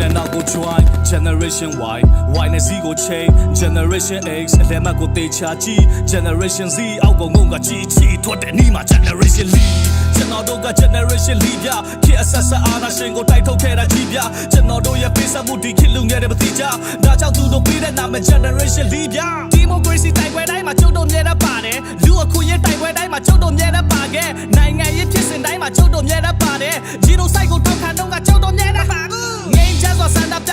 နဲ့နောက်ကို join generation Y Y နဲ့ Z ကို chain generation X အလဲမကိုတေချာကြည့် generation Z အောက်ကိုငုံကကြည့်ချီထွက်တဲ့နီးမှာ generation Lee ကျွန်တော်တို့က generation Lee ပြခေတ်အဆက်ဆက်အားနာရှင်ကိုတိုက်ထုတ်ခဲ့တာကြီးပြကျွန်တော်တို့ရဲ့ပေးဆက်မှုဒီခေတ်လူငယ်တွေမသိကြဒါကြောင့်သူတို့ပေးတဲ့နာမည် generation Lee ပြ democracy တိုက်ပွဲတိုင်းမှာကျုပ်တို့မြဲတတ်ပါတယ်လူအခွင့်အရေးတိုက်ပွဲတိုင်းမှာကျုပ်တို့မြဲတတ်ပါခဲ့နိုင်ငံရေးဖြစ်စဉ်တိုင်းမှာကျုပ်တို့မြဲတတ်ပါတယ် genocide ကိုထောက်ခံ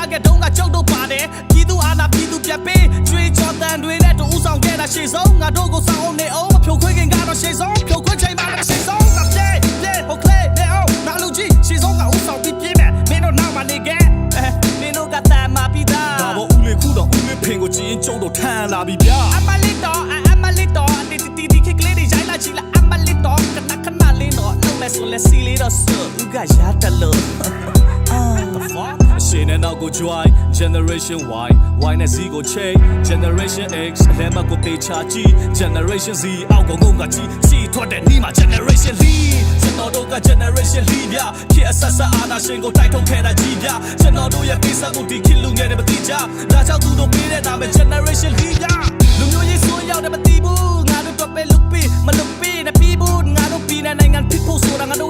စွာဆန္ဒပြခဲ့တော့ကကျုပ်တို့ပါတယ်ပြည်သူအာဏာပြည်သူပြတ်ပေးကျွေးကြော်တန်တွေနဲ့တူဦးဆောင်ခဲ့တာရှေ့ဆုံးငါတို့ကိုစောင်းအောင်နေအောင်မဖြိုခွင်းခင်ကတော့ရှေ့ဆုံးဖြိုခွင်းချိန်မှာလည်းရှေ့ဆုံးငါပြေးပြေးဟုတ်ကဲ့နေအောင်ငါလူကြီးရှေ့ဆုံးကဦးဆောင်ပြီးပြေးမယ်မင်းတို့နောက်မှနေခဲ့အဲမင်းတို့ကတမ်းမှာပြီးသားဒါပေါ်ဦးလေးခုတော့ဦးလေးဖင်ကိုကြည့်ရင်ကျုံတို့ထမ်းလာပြီဗျာအမလစ်တော့အမလစ်တော့တီတီတီခက်ကလေးတွေရိုင်းလာချီလာအမလစ်တော့ကနခဏလေးတော့လုံးလဲဆိုလဲစီလေးတော့ဆိုဦးကရတလို့ ရှင်နဲ့နောက်ကို join generation Y Y နဲ့ Z ကို chain generation X အလဲမကိုတေချာကြည့် generation Z အောက်ကိုငုံကကြည့်စီထွက်တဲ့နီးမှာ generation Lee ကျွန်တော်တို့က generation Lee ပြခေတ်အဆက်ဆက်အားနာရှင်ကိုတိုက်ထုတ်ခဲ့တာကြီးပြကျွန်တော်တို့ရဲ့ပေးဆက်မှုဒီခေတ်လူငယ်တွေမသိကြဒါကြောင့်သူတို့ပေးတဲ့နာမည် generation Lee ပြလူမျိုးရေးဆိုးရောက်တ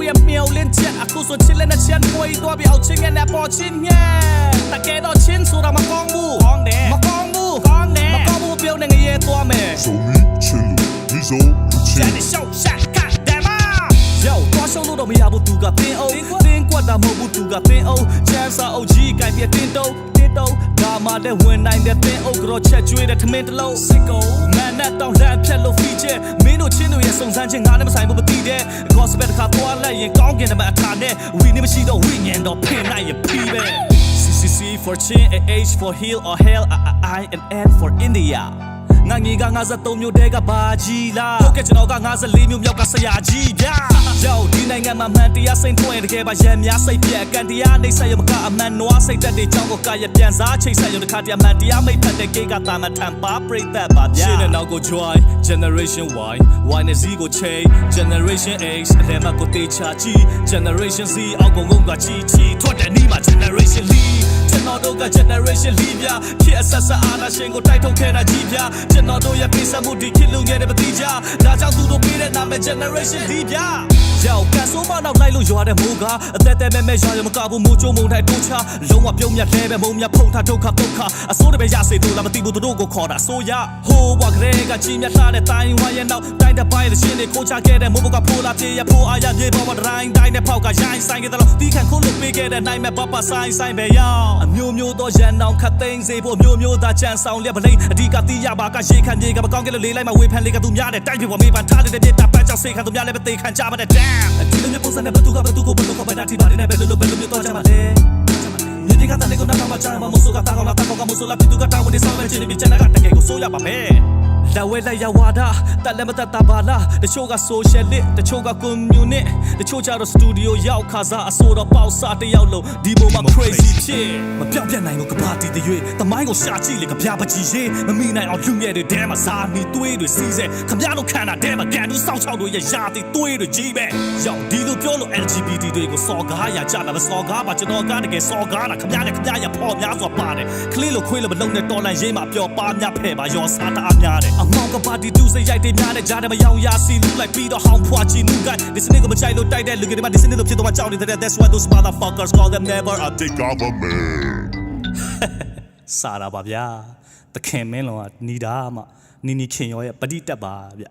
ရဲ့မျောလင်းချက်အခုဆိုချစ်လက်နဲ့ချန်ပွေးတော့ပြီးအောင်ချင်းငယ်နဲ့ပေါ်ချင်းငယ်တကယ်တော့ချင်းဆိုတာမကောင်းဘူးကောင်းတယ်မကောင်းဘူးကောင်းတယ်မကောင်းဘူးပြောနေငရဲသွားမယ် Show me chill, he's all ရှာ chill. နေရှောက်ရှာကဒမယောတော့ရှုံးလို့တော့မရဘူးသူကတင်းအောင်တင်းကွက်တာမဟုတ်ဘူးသူကတင်းအောင်ချမ်းစာအုပ်ကြီးကင်ပြတင်းတုံးတင်းတုံးဒါမှတဲ့ဝင်နိုင်တဲ့တင်းအုပ်ကတော့ချက်ကျွေးတဲ့ထမင်းတစ်လုံးစစ်ကုန်မန်နဲ့တောင်းလန့်ဖြတ်လို့ feature မင်းတို့ချင်းတို့ရဲ့စုံစမ်းခြင်းငါလည်းမဆိုင်ဘူးမသိတဲ့ gospel တစ်ခါသွားလိုက်ရင်ကောင်းကင်တမအခါနဲ့ဝီနေမရှိတော့ဝိညာဉ်တော့ဖင်လိုက်ရပြီပဲ CCC for chin and H for heel or hell I, I and N for India ငါငေက53မျိုးတဲကဘာကြီးလားဟုတ်ကဲ့ကျွန်တော်က54မျိုးမြောက်ကဆရာကြီးဗျာရောက်ဒီနိုင်ငံမှာမှန်တရားစိတ်ထွင်တကယ်ပါရံများစိတ်ပြက်အကန်တရားနှိမ့်ဆက်ရမကအမှန်နွားစိတ်သက်တွေကြောင်းကိုကရပြန်စားချိတ်ဆက်ရတခါတည်းမှန်တရားမိတ်ဖက်တဲ့ကိကတာမထံပါပြိသက်ပါဗျာရှင်းတဲ့နောက်ကို join generation Y Y နဲ့ Z ကို chain generation X အလဲမကိုတေချာကြည့် generation Z အောက်ကိုငုံကချီချီထွက်တဲ့နီးမှာ generation Lee ကျွန်တော်တို့က generation Lee ဗျာခေတ်အဆက်ဆက်အားနာရှင်ကိုတိုက်ထုတ်ခဲ့တာကြီးဗျာကျွန်တော်တို့ရဲ့ပေးဆက်မှုဒီခေတ်လူငယ်တွေမသိကြဒါကြောင့်သူတို့ပေးတဲ့နာမည် generation Lee ဗျာယောက်ကန်ဆိုးမနောက်လိုက်လို့ရွာတဲ့မိုးကအသက်သက်မဲ့မဲ့ရွာရမကဘူးမိုးချိုးမုံတိုင်းတိုးချလုံးဝပြုံးမြတ်လဲပဲမုံမြတ်ဖုံထားဒုက္ခဒုက္ခအစိုးတပဲရစေတို့လားမသိဘူးသူတို့ကိုခေါ်တာဆိုရဟိုးဘွားကလေးကကြီးမြတ်ထားတဲ့တိုင်းဝိုင်းရဲ့နောက်တိုင်းတဲ့ပိုင်းတဲ့ရှင်တွေကိုချခဲ့တဲ့မိုးဘကဖိုးလာပြေရဖိုးအားရပြေပေါ်မှာတိုင်းတိုင်းနဲ့ဖောက်ကရိုင်းဆိုင်ခဲ့တယ်လို့တီးခန့်ခုလို့ပေးခဲ့တဲ့နိုင်မဲ့ပပဆိုင်ဆိုင်ပဲရောအမျိုးမျိုးသောရန်အောင်ခတ်သိမ်းစေဖို့မျိုးမျိုးသားချန်ဆောင်လက်ပလိန်အဓိကတီးရပါကရေခန့်ပြေကမကောင်းကလေးလေးလိုက်မှဝေဖန်လေးကသူများတဲ့တိုင်းပြေပေါ်မေးပန်ထားတဲ့မြေတာပန်းကြောင့်စေခန့်သူများလည်းမသိခံကြပါတဲ့ damn ဒီလိုမျိုးပုံစံနဲ့ဘသူကဘသူကိုဘသူကဘယ်နာတီပါနေဘယ်လိုလိုဘယ်လိုမျိုးတော့ကြမှာလဲမြေဒီကတည်းကနာမချမ်းမမို့ဆိုကတာကောင်းလာတာကောင်းကမို့ဆိုလာပြသူကတာဝန်နေဆောင်နေခြင်းပြီးချန်ကတကယ်ကိုဆိုးရပါမယ် လာဝဲလိုက်ရဝါဒတက်လည်းမတက်တာပါလားတချို့က social lit တချို့က community တချို့ကျတော့ studio ရောက်ခါစားအစိုးတော့ပေါက်စားတယောက်လုံးဒီပုံမှာ crazy ဖြစ်မပြောင်းပြတ်နိုင်လို့ကဘာတီတွေတမိုင်းကိုရှာကြည့်လေကပြားပကြီးရေးမမိနိုင်အောင်လူငယ်တွေတဲမှာစားနေသွေးတွေစီးစေခမရတို့ခံတာတဲမှာကန်တူစောက်ချောက်တို့ရဲ့ယာတီသွေးတွေကြီးပဲရောက်ဒီလိုပြောလို့ LGBT တွေကိုစော်ကားရကြတာမစော်ကားပါကျွန်တော်ကတကယ်စော်ကားတာခမရနဲ့ခမရရဖော်များစွာပါတယ်ကလေးလိုခွေးလိုမလုံးနဲ့တော်လန်ရေးမှာပျော်ပါများဖဲ့ပါရောစားတအားများတယ်အမောင်ကပါတီတူစိတ်ရိုက်တွေများတဲ့ကြားထဲမှာရောင်ရစီလူလိုက်ပြီးတော့ဟောင်းဖွာချီနူကဒီစနစ်ကမချိုက်လို့တိုက်တဲ့လူတွေမှာဒီစနစ်လိုဖြစ်တော့မှကြောက်နေတဲ့ That's why those motherfuckers call them never a dick Government. စားတာပါဗျာသခင်မင်းလောကနီးတာမှနီနီခင်ရောရဲ့ပဋိတက်ပါဗျ